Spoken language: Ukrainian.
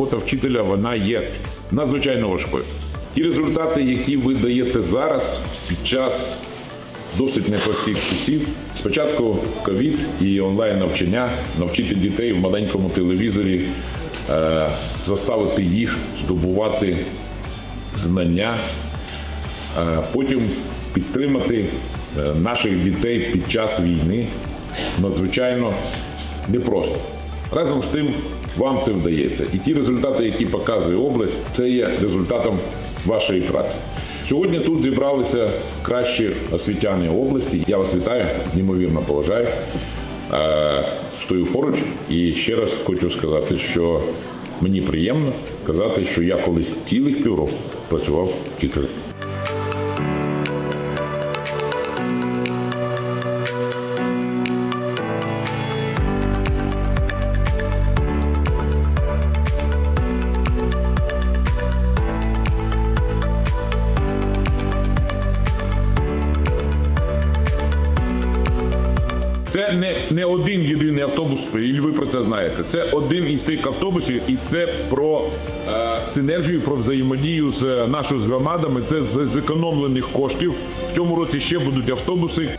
робота вчителя вона є надзвичайно важкою. Ті результати, які ви даєте зараз під час досить непростих часів. Спочатку ковід і онлайн навчання, навчити дітей в маленькому телевізорі, е, заставити їх здобувати знання, е, потім підтримати е, наших дітей під час війни надзвичайно непросто. Разом з тим вам це вдається. І ті результати, які показує область, це є результатом вашої праці. Сьогодні тут зібралися кращі освітяни області. Я вас вітаю, неймовірно поважаю. Стою поруч і ще раз хочу сказати, що мені приємно казати, що я колись цілих півроку працював вчителем. Це не, не один єдиний автобус, і ви про це знаєте. Це один із тих автобусів, і це про е, синергію, про взаємодію з е, нашою з громадами. Це з зекономлених коштів. В цьому році ще будуть автобуси.